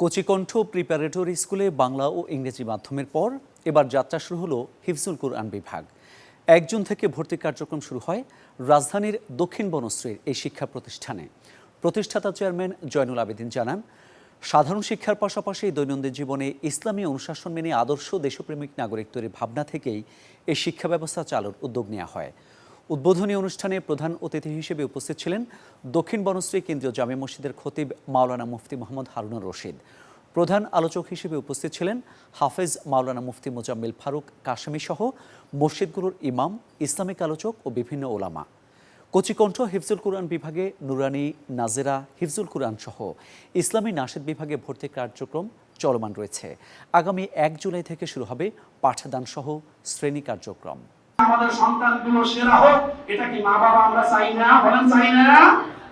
Kochikontho preparatory স্কুলে বাংলা ও ইংরেজি মাধ্যমের পর এবার যাত্রা শুরু হলো হিফজুল কোরআন বিভাগ। এক জুন থেকে ভর্তি কার্যক্রম শুরু হয় রাজধানীর দক্ষিণ বনশ্রীর এই শিক্ষা প্রতিষ্ঠানে। প্রতিষ্ঠাতা চেয়ারম্যান জয়নুল আবেদিন জানান, সাধারণ শিক্ষার পাশাপাশি দৈনন্দিন জীবনে ইসলামী অনুশাসন মেনে আদর্শ দেশপ্রেমিক নাগরিক তৈরির ভাবনা থেকেই এই শিক্ষা ব্যবস্থা চালুর উদ্যোগ নেওয়া হয়। উদ্বোধনী অনুষ্ঠানে প্রধান অতিথি হিসেবে উপস্থিত ছিলেন দক্ষিণ বনশ্রী কেন্দ্রীয় জামে মসজিদের খতিব মাওলানা মুফতি মোহাম্মদ হারুনুর রশিদ। প্রধান আলোচক হিসেবে উপস্থিত ছিলেন হাফেজ মাওলানা মুফতি মোজাম্মেল ফারুক কাশেমি সহ মসজিদগুলোর ইমাম, ইসলামিক আলোচক ও বিভিন্ন ওলামা। কচিকণ্ঠ হিফজুল কোরআন বিভাগে নুরানি, নাজেরা, হিফজুল কোরআন সহ ইসলামী নাশেদ বিভাগে ভর্তি কার্যক্রম চলমান রয়েছে। আগামী এক জুলাই থেকে শুরু হবে পাঠদান সহ শ্রেণি কার্যক্রম। আমাদের সন্তানগুলো সেরা হোক, এটা কি মা বাবা আমরা চাই না? বলেন চাই না?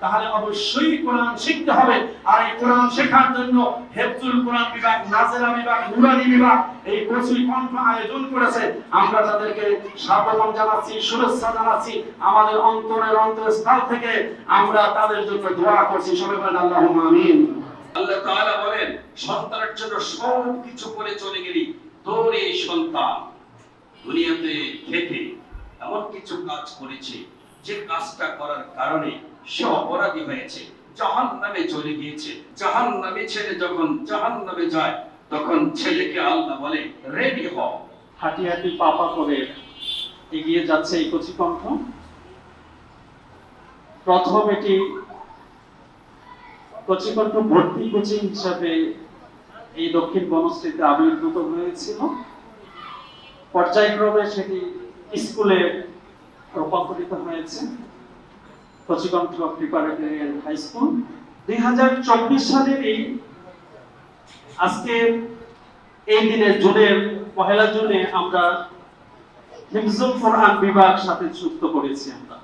তাহলে অবশ্যই কোরআন শিখতে হবে। আর এই কোরআন শেখার জন্য হেফজুল কোরআন বিভাগ, নাজেরা বিভাগ, নুরানি বিভাগ এই কচুই কণ্ঠ আয়োজন করেছে। আমরা তাদেরকে স্বাগতম জানাচ্ছি, শুভেচ্ছা জানাচ্ছি আমাদের অন্তরের অন্তরস্থল থেকে। আমরা তাদের জন্য দোয়া করছি। সবাই বলেন আল্লাহ আমিন। আল্লাহ তাআলা বলেন, সন্তানের জন্য সব কিছু করে চলে গেলি তোর এই সন্তান। দুনিয়াতে থেকে কিছু কাজ করেছে, যে কাজটা করার কারণে সে অপরাধী হয়েছে। জাহান নামে চলে গিয়েছে। জাহান নামে ছেলে যখন জাহান নামে যায়, তখন ছেলেকে আল্লাহ বলে রেডি হও হাঁটি হাঁটি পাপা করে এগিয়ে যাচ্ছে এই কচিকণ্ঠ। প্রথম এটি কচিকণ্ঠ ভর্তি কোচিং হিসাবে এই দক্ষিণ বনশ্রীতে আবির্ভূত হয়েছিল। পর্যায়ক্রমে সেটি স্কুলে রূপান্তরিত হয়েছে। Kachikantha preparatorial high school. দুই চব্বিশ সালেরই আজকে এই দিনে জুনের, পহেলা জুনে আমরা হিমজুম কোরআন বিভাগ সাথে যুক্ত করেছি আমরা।